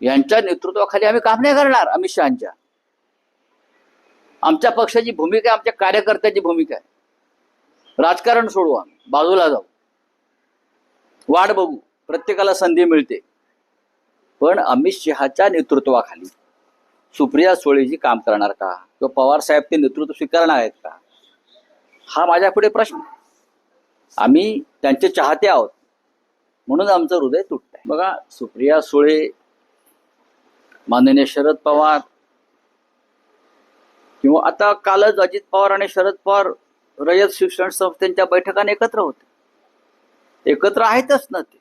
यांच्या नेतृत्वाखाली आम्ही काम नाही करणार अमित शहाच्या. आमच्या पक्षाची भूमिका आमच्या कार्यकर्त्याची भूमिका आहे. राजकारण सोडू आम्ही बाजूला जाऊ. वाट बघू प्रत्येकाला संधी मिळते. पण अमित शहाच्या नेतृत्वाखाली सुप्रिया सुळेजी काम करणार का? किंवा पवार साहेब ते नेतृत्व स्वीकारणार आहेत का? हा माझ्या पुढे प्रश्न आम्ही त्यांचे चाहते आहोत. म्हणून आमचं हृदय तुटत आहे बघा सुप्रिया सुळे माननीय शरद पवार. किंवा आता कालच अजित पवार आणि शरद पवार रयत शिक्षण संस्थेच्या बैठकाने एकत्र होते. एकत्र आहेतच ना ते.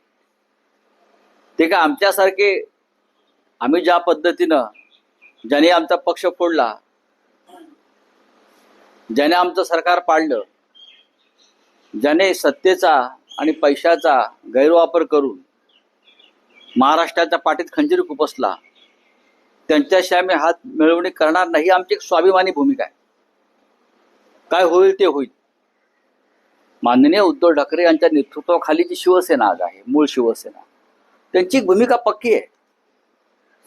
ते का आमच्यासारखे आम्ही ज्या पद्धतीनं ज्याने आमचा पक्ष फोडला ज्याने आमचं सरकार पाडलं ज्याने सत्तेचा आणि पैशाचा गैरवापर करून महाराष्ट्राच्या पाठीत खंजीर खुपसला त्यांच्याशी आम्ही हात मिळवणी करणार नाही आमची एक स्वाभिमानी भूमिका आहे. काय होईल ते होईल. माननीय उद्धव ठाकरे यांच्या नेतृत्वाखाली जी शिवसेना आज आहे मूळ शिवसेना त्यांची भूमिका पक्की आहे.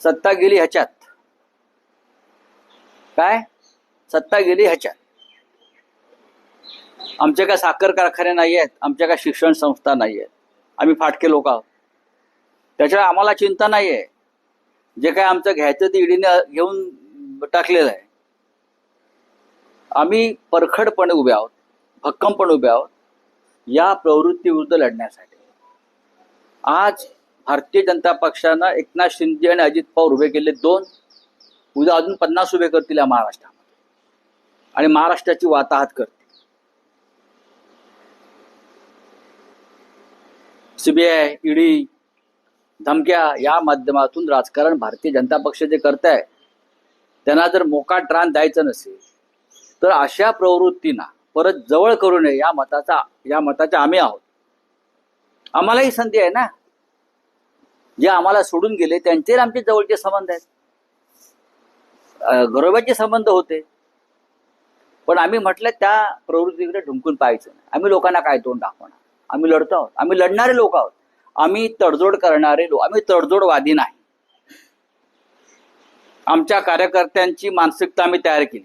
सत्ता गेली ह्याच्यात. काय? सत्ता गेली ह्याच्यात. आमच्या काय साखर कारखाने नाही आहेत आमच्या काय शिक्षण संस्था नाही आहेत. आम्ही फाटके लोक आहोत. त्याच्यामुळे आम्हाला चिंता नाही आहे जे काय आमचं घ्यायचं ते ईडीने घेऊन टाकलेलं आहे. आम्ही परखडपणे उभे आहोत भक्कमपणे उभे आहोत या प्रवृत्तीविरुद्ध लढण्यासाठी. आज भारतीय जनता पक्षानं एकनाथ शिंदे आणि अजित पवार उभे केले दोन उद्या अजून पन्नास उभे करतील या महाराष्ट्रामध्ये. आणि महाराष्ट्राची वाताहत करतील. सीबीआय ईडी धमक्या या माध्यमातून राजकारण भारतीय जनता पक्ष जे करत आहे त्यांना जर मोका त्राण द्यायचं नसेल तर अशा प्रवृत्तींना परत जवळ करू नये या मताचा या मताच्या आम्ही आहोत. आम्हालाही संधी आहे ना? जे आम्हाला सोडून गेले त्यांचे आमचे जवळचे संबंध आहेत. गरोब्याचे संबंध होते. पण आम्ही म्हटलं त्या प्रवृत्तीकडे ढुंकून पाहायचं नाही. आम्ही लोकांना काय तोंड दाखवणार? आम्ही लढतो आहोत. आम्ही लढणारे लोक आहोत. आम्ही तडजोड करणारे लोक आम्ही तडजोडवादी नाही. आमच्या कार्यकर्त्यांची मानसिकता आम्ही तयार केली.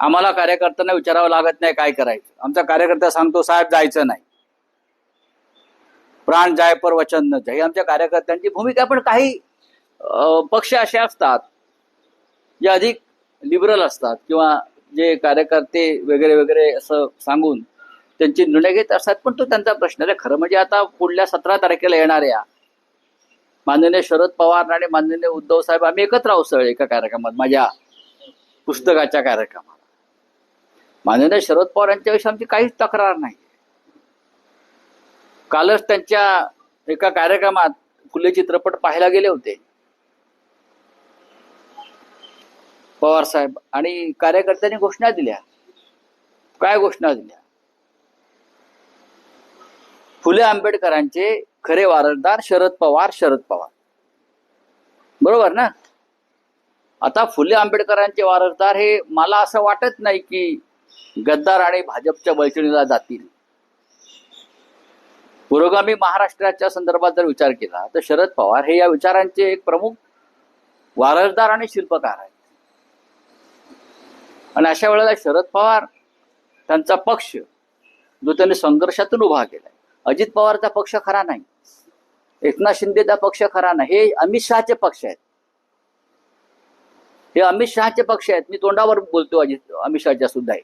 आम्हाला कार्यकर्त्यांना विचारावं लागत नाही काय करायचं. आमचा कार्यकर्ता सांगतो साहेब जायचं नाही. प्राण जाय पर वचन न जाय. आमच्या कार्यकर्त्यांची भूमिका पण काही पक्ष असे असतात जे अधिक लिबरल असतात किंवा जे कार्यकर्ते वगैरे वगैरे असं सांगून त्यांचे निर्णय घेत असतात पण तो त्यांचा प्रश्न आहे खरं म्हणजे आता पुढल्या सतरा तारखेला येणाऱ्या माननीय शरद पवार आणि माननीय उद्धव साहेब आम्ही एकत्र आहोत सगळे एका कार्यक्रमात माझ्या पुस्तकाच्या कार्यक्रमात. माननीय शरद पवार यांच्याविषयी आमची काहीच तक्रार नाही. कालच त्यांच्या एका कार्यक्रमात खुले चित्रपट पाहायला गेले होते. पवार साहेब आणि कार्यकर्त्यांनी घोषणा दिल्या. काय घोषणा दिल्या? फुले आंबेडकरांचे खरे वारसदार शरद पवार शरद पवार. बरोबर ना? आता फुले आंबेडकरांचे वारसदार हे मला असं वाटत नाही की गद्दार आणि भाजपच्या बैठणीला जातील. पुरोगामी महाराष्ट्राच्या संदर्भात जर विचार केला तर शरद पवार हे या विचारांचे एक प्रमुख वारसदार आणि शिल्पकार आहेत. आणि अशा वेळेला शरद पवार त्यांचा पक्ष जो त्यांनी संघर्षातून उभा केलाय. अजित पवारचा पक्ष खरा नाही. एकनाथ शिंदेचा पक्ष खरा नाही. हे अमित शहाचे पक्ष आहेत. हे अमित शहाचे पक्ष आहेत. मी तोंडावर बोलतो अजित अमित शहाच्या सुद्धा. आहे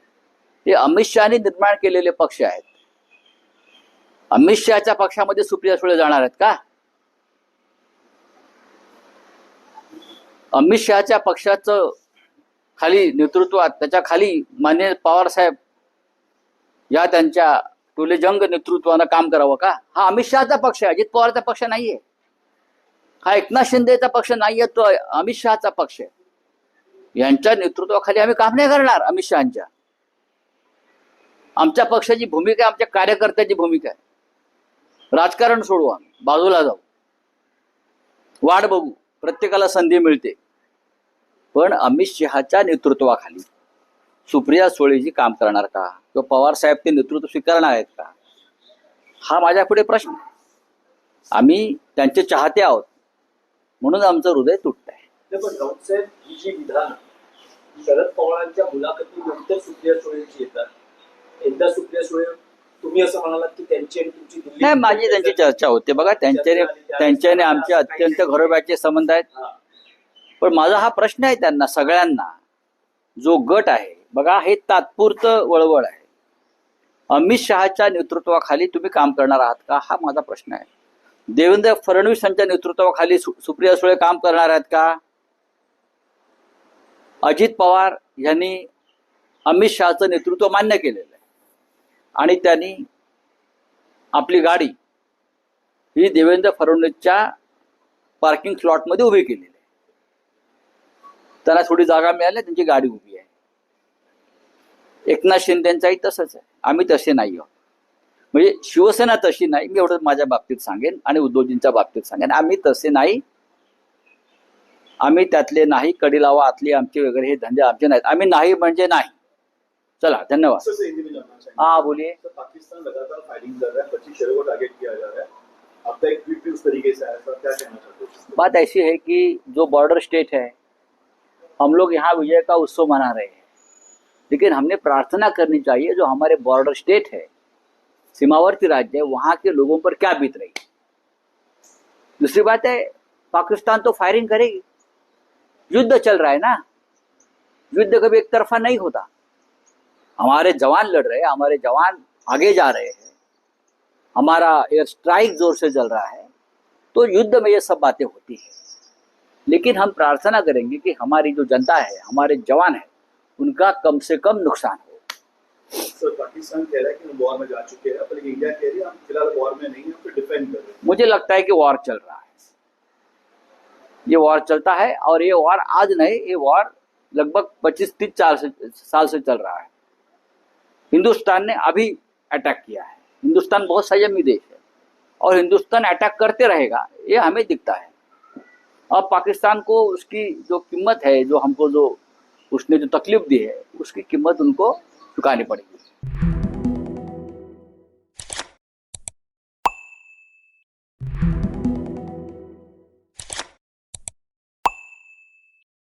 हे अमित शहाने निर्माण केलेले पक्ष आहेत. अमित शहाच्या पक्षामध्ये सुप्रिया सुळे जाणार आहेत का? अमित शहाच्या पक्षाचं खाली नेतृत्वात त्याच्याखाली मान्य पवार साहेब या त्यांच्या टोलेजंग नेतृत्वानं काम करावं का? हा अमित शहाचा पक्ष आहे अजित पवारचा पक्ष नाहीये. हा एकनाथ शिंदेचा पक्ष नाहीये तो अमित शहाचा पक्ष आहे. यांच्या नेतृत्वाखाली आम्ही काम नाही करणार अमित शहाच्या. आमच्या पक्षाची भूमिका आहे, आमच्या कार्यकर्त्याची भूमिका आहे. राजकारण सोडू आम्ही बाजूला जाऊ. वाट बघू प्रत्येकाला संधी मिळते. पण अमित शहाच्या नेतृत्वाखाली सुप्रिया सुळेजी काम करणार का? किंवा पवार साहेब ते नेतृत्व स्वीकारणार आहेत का? हा माझ्या पुढे प्रश्न. आम्ही त्यांचे चाहते आहोत. म्हणून आमचं हृदय तुटत आहे जी विधान शरद पवारांच्या मुलाखतीनंतर सुप्रिया सुळेंची येतात एकदा सुप्रिया सुळे तुम्ही असं म्हणालात की त्यांची आणि तुमची नाही माझी त्यांची चर्चा होते. बघा त्यांच्याने त्यांच्याने आमचे अत्यंत घरोब्याचे संबंध आहेत. पण माझा हा प्रश्न आहे त्यांना सगळ्यांना. जो गट आहे बघा हे तात्पुरतं वळवळ आहे. अमित शहाच्या नेतृत्वाखाली तुम्ही काम करणार आहात का? हा माझा प्रश्न आहे. देवेंद्र फडणवीस यांच्या नेतृत्वाखाली सुप्रिया सुळे काम करणार आहेत का? अजित पवार यांनी अमित शहाचं नेतृत्व मान्य केलेलं आहे. आणि त्यांनी आपली गाडी ही देवेंद्र फडणवीसच्या पार्किंग स्लॉटमध्ये उभी केलेली आहे. त्यांना थोडी जागा मिळाली त्यांची गाडी उभी आहे. एकनाथ शिंदेचाही तसंच आहे. आम्ही तसे नाही आहोत. म्हणजे शिवसेना तशी नाही मी एवढं माझ्या बाबतीत सांगेन आणि उद्धवजींच्या बाबतीत सांगेन. आम्ही तसे नाही. आम्ही त्यातले नाही कडी लावा आतली आमचे वगैरे हे धंदे आमचे नाहीत. आम्ही नाही म्हणजे नाही. चला धन्यवाद. हाँ बोलिए. सर पाकिस्तान लगातार फायरिंग कर रहा है पच्चीस शहरों को टारगेट किया जा रहा है. आपका एक ट्वीट भी उस तरीके से आया सर क्या कहना चाहते हो? बात ऐसी है कि जो बॉर्डर स्टेट है हम लोग यहाँ विजय का उत्सव मना रहे हैं। लेकिन हमने प्रार्थना करनी चाहिए जो हमारे बॉर्डर स्टेट है, सीमावर्ती राज्य है, वहाँ के लोगों पर क्या बीत रही दूसरी बात है, पाकिस्तान तो फायरिंग करेगी। युद्ध चल रहा है ना, युद्ध कभी एक तरफा नहीं होता। हमारे जवान लड़ रहे हैं, हमारे जवान आगे जा रहे हैं, हमारा एयर स्ट्राइक ज़ोर से चल रहा है तो युद्ध में ये सब बातें होती है। लेकिन हम प्रार्थना करेंगे कि हमारी जो जनता है, हमारे जवान है उनका कम से कम नुकसान हो। सर पाकिस्तान कह रहा है कि हम वॉर में जा चुके हैं पर इंडिया कह रही है हम फ़िलहाल वॉर में नहीं है हम डिफेंड कर रहे हैं। मुझे लगता है कि वॉर चल रहा है। ये वॉर चलता है और ये वॉर आज नहीं ये वॉर लगभग पच्चीस तीस चार से साल से चल रहा है। हिंदुस्तान ने अभी अटैक किया है। हिंदुस्तान बहुत संयमी देश है और हिंदुस्तान अटैक करते रहेगा ये हमें दिखता है। अब पाकिस्तान को उसकी जो कीमत है जो हमको जो उसने जो तकलीफ दी है उसकी कीमत उनको चुकानी पड़ेगी।